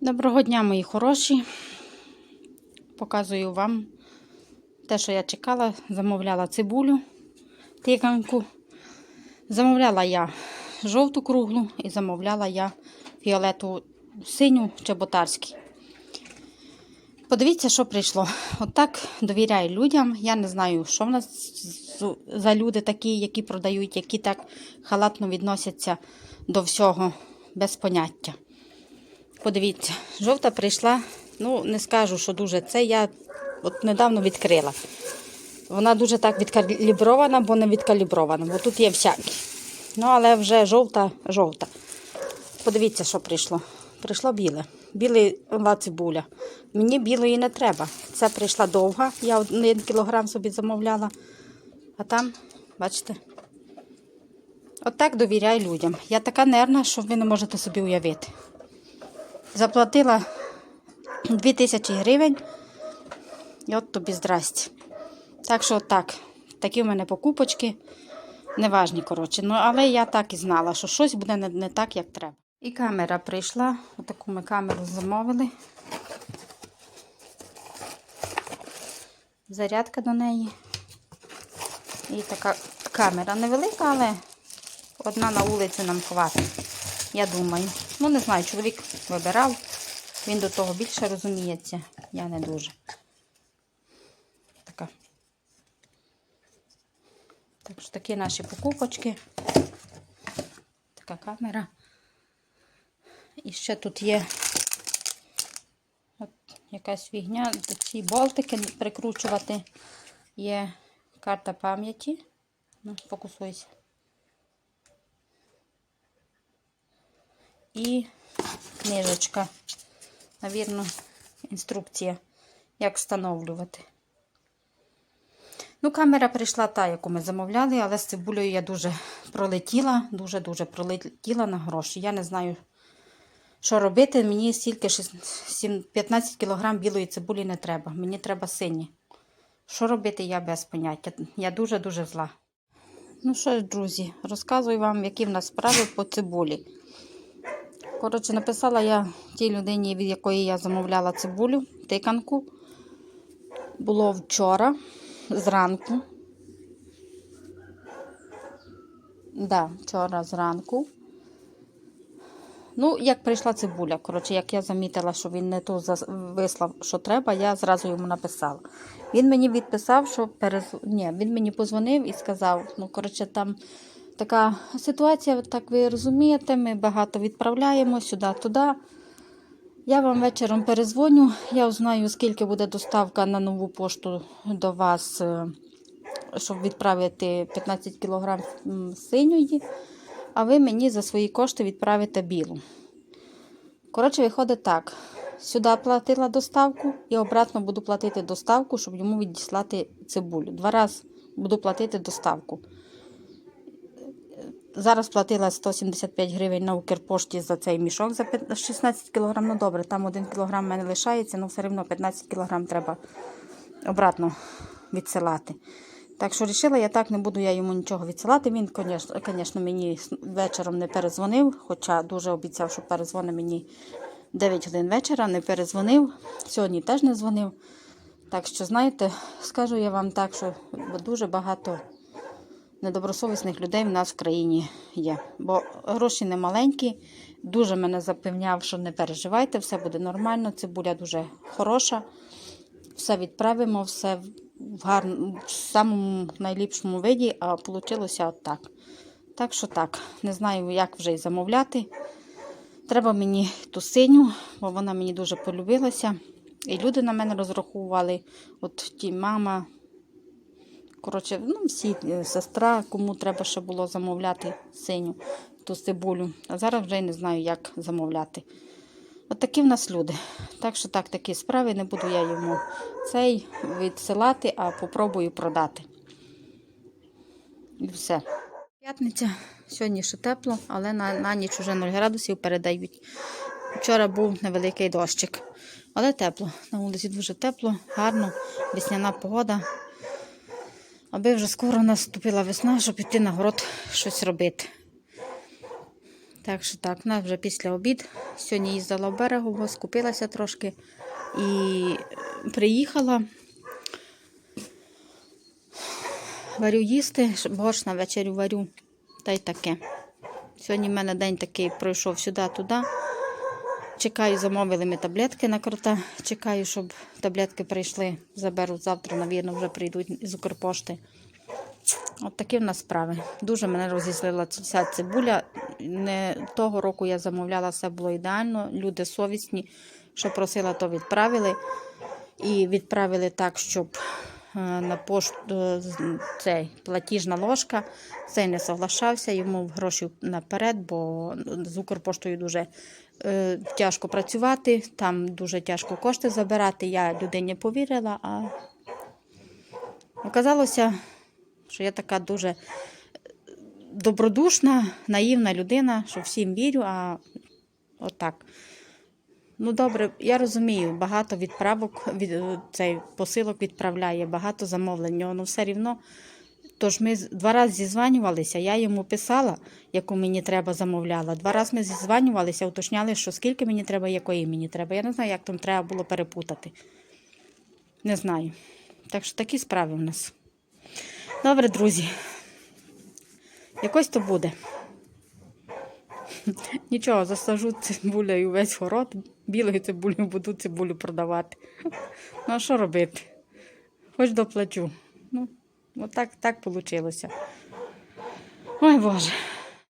Доброго дня, мої хороші. Показую вам те, що я чекала. Замовляла цибулю, тиканку. Замовляла я жовту круглу і замовляла я фіолетову синю чеботарську. Подивіться, що прийшло. Отак довіряю людям. Я не знаю, що в нас за люди такі, які продають, які так халатно відносяться до всього без поняття. Подивіться, жовта прийшла. Ну, не скажу, що дуже. Це я от недавно відкрила. Вона дуже так відкалібрована, бо не відкалібрована, бо тут є всякі. Ну, але вже жовта, жовта. Подивіться, що прийшло. Прийшло біле. Біла цибуля. Мені білої не треба. Це прийшла довга. Я один кілограм собі замовляла. А там, бачите, отак довіряю людям. Я така нервна, що ви не можете собі уявити. Заплатила 2000 гривень. І от тобі здрасті. Так що так, такі в мене покупочки. Неважні, коротше. Ну, але я так і знала, що щось буде не, не так, як треба. І камера прийшла. Отаку ми камеру замовили. Зарядка до неї. І така камера невелика, але одна на вулиці нам хватить. Я думаю. Ну, не знаю, чоловік вибирав. Він до того більше розуміється. Я не дуже. Така. Так що такі наші покупочки. Така камера. І ще тут є от якась фігня. Ці болтики прикручувати. Є карта пам'яті. Ну, фокусуйся. І книжечка. Навірно, інструкція, як встановлювати. Ну, камера прийшла та, яку ми замовляли, але з цибулею я дуже пролетіла, дуже-дуже пролетіла на гроші. Я не знаю, що робити. Мені стільки 15 кг білої цибулі не треба. Мені треба сині. Що робити, я без поняття. Я дуже-дуже зла. Ну що ж, друзі, розказую вам, які в нас справи по цибулі. Коротше, написала я тій людині, від якої я замовляла цибулю, тиканку. Було вчора зранку. Да, вчора зранку. Ну, як прийшла цибуля, коротше, як я замітила, що він не ту вислав, що треба, я зразу йому написала. Він мені відписав, що перез... Ні, він мені позвонив і сказав, ну, коротше, там така ситуація, так ви розумієте, ми багато відправляємо сюди-туди. Я вам вечором перезвоню, я узнаю, скільки буде доставка на нову пошту до вас, е, щоб відправити 15 кг синьої, а ви мені за свої кошти відправите білу. Коротше, виходить так. Сюди платила доставку і обратно буду платити доставку, щоб йому відіслати цибулю. Два рази буду платити доставку. Зараз платила 175 гривень на Укрпошті за цей мішок за 16 кг. Ну добре, там 1 кг в мене лишається, але все одно 15 кг треба обратно відсилати. Так що вирішила, я так не буду я йому нічого відсилати. Він, звісно, мені вечором не перезвонив, хоча дуже обіцяв, що перезвонить мені 9 годин вечора, не перезвонив. Сьогодні теж не дзвонив. Так що, знаєте, скажу я вам так, що дуже багато недобросовісних людей в нас в країні є. Бо гроші не маленькі. Дуже мене запевняв, що не переживайте, все буде нормально. Цибуля дуже хороша. Все відправимо, все в гарному, в самому найліпшому виді, а вийшло отак. Так що так, не знаю, як вже й замовляти. Треба мені ту синю, бо вона мені дуже полюбилася. І люди на мене розраховували. От ті мама, Коротше, ну, всі е, сестра, кому треба ще було замовляти синю ту цибулю. А зараз вже й не знаю, як замовляти. От такі в нас люди. Так що так, такі справи, не буду я йому цей відсилати, а попробую продати. І все. П'ятниця, сьогодні ще тепло, але на, на ніч вже 0 градусів передають. Вчора був невеликий дощик, але тепло. На вулиці дуже тепло, гарно, весняна погода. Аби вже скоро наступила весна, щоб піти на город щось робити. Так що так, нас вже після обід. Сьогодні їздила в берегово, скупилася трошки і приїхала. Варю їсти, борщ на вечерю варю. Та й таке. Сьогодні в мене день такий пройшов сюди-туди. Чекаю, замовили ми таблетки на крота. Чекаю, щоб таблетки прийшли. Заберу завтра, навірно, вже прийдуть з Укрпошти. От такі в нас справи. Дуже мене розізлила ця цибуля. Не того року я замовляла, все було ідеально. Люди совісні, що просила, то відправили. І відправили так, щоб на пошту цей платіжна ложка. Цей не соглашався, йому гроші наперед, бо з Укрпоштою дуже е, тяжко працювати, там дуже тяжко кошти забирати. Я людині повірила, а оказалося, що я така дуже добродушна, наївна людина, що всім вірю, а отак. Ну, добре, я розумію, багато відправок від е, цей посилок відправляє, багато замовлень. в Ну, все рівно. Тож ми два рази зізванювалися, я йому писала, яку мені треба замовляла. Два рази ми зізванювалися, уточняли, що скільки мені треба, якої мені треба. Я не знаю, як там треба було перепутати. Не знаю. Так що такі справи в нас. Добре, друзі. Якось то буде. Нічого, засажу цибулею весь город, білою цибулею буду цибулю продавати. Ну, а що робити? Хоч доплачу. Ну, отак так вийшло. Ой Боже.